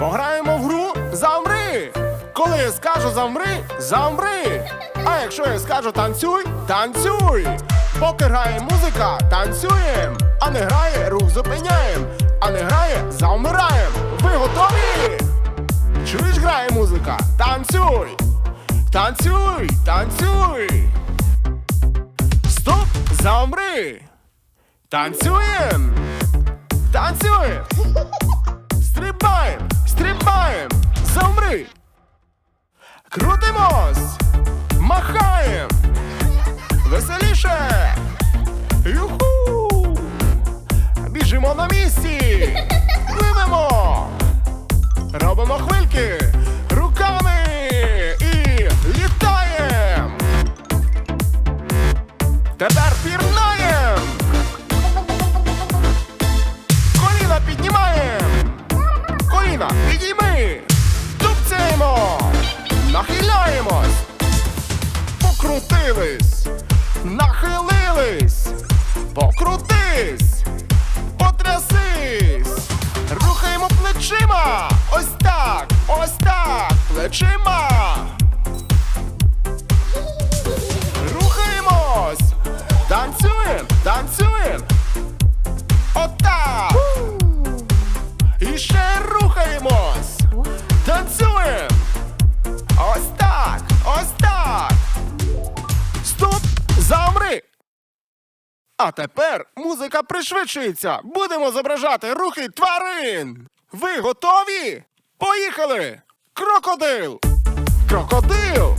Пограємо в гру Замри. Коли я скажу замри, замри. А якщо я скажу танцюй, танцюй. Поки грає музика, танцюєм. А не грає, рух зупиняєм. А не грає, замираєм. Ви готові? Чуєш, грає музика? Танцюй! Танцюй! Танцюй! Стоп! Замри! Танцюєм! Танцюєм! Стрибаємо! Стрибаємо! Замри! Крутимось! Махаємо! Веселіше! Юху! Біжимо на місці! Пливемо! Робимо хвильки А тепер музика пришвидшується. Будемо зображати рухи тварин. Ви готові? Поїхали! Крокодил! Крокодил!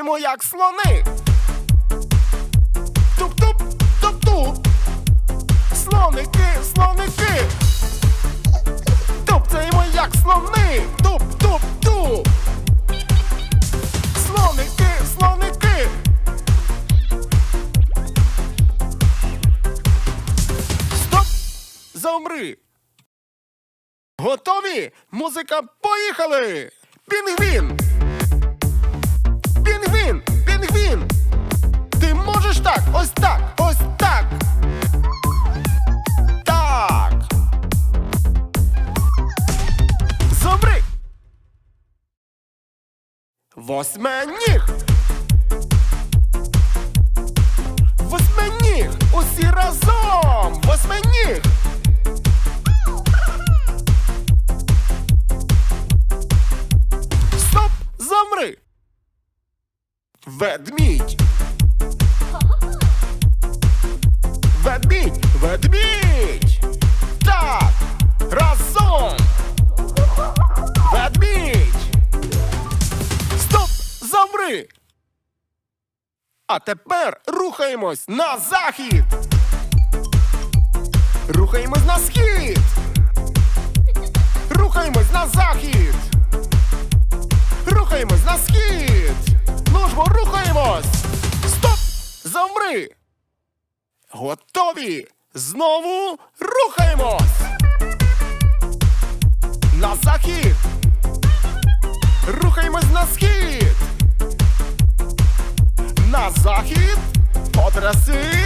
Тупцяємо, як слони! Туп-туп, туп-туп! Слоники, слоники! Тупцяємо, як слони! Туп-туп-туп! Слоники, слоники! Стоп! Замри! Готові? Музика, поїхали! Пінгвін! Пінгвін! Пінгвін! Ти можеш так! Ось так! Ось так! Так! Замри! Восьминіг! Восьминіг! Усі разом! Восьминіг! Ведмідь! Ведмідь! Ведмідь! Так! Разом! Ведмідь! Стоп! Замри! А тепер рухаємось на захід! Рухаємось на схід! Рухаємось на захід! Рухаємось на схід! Ну рухаємось! Стоп! Замри! Готові! Знову рухаємось! На захід! Рухаємось на схід! На захід! Потряси!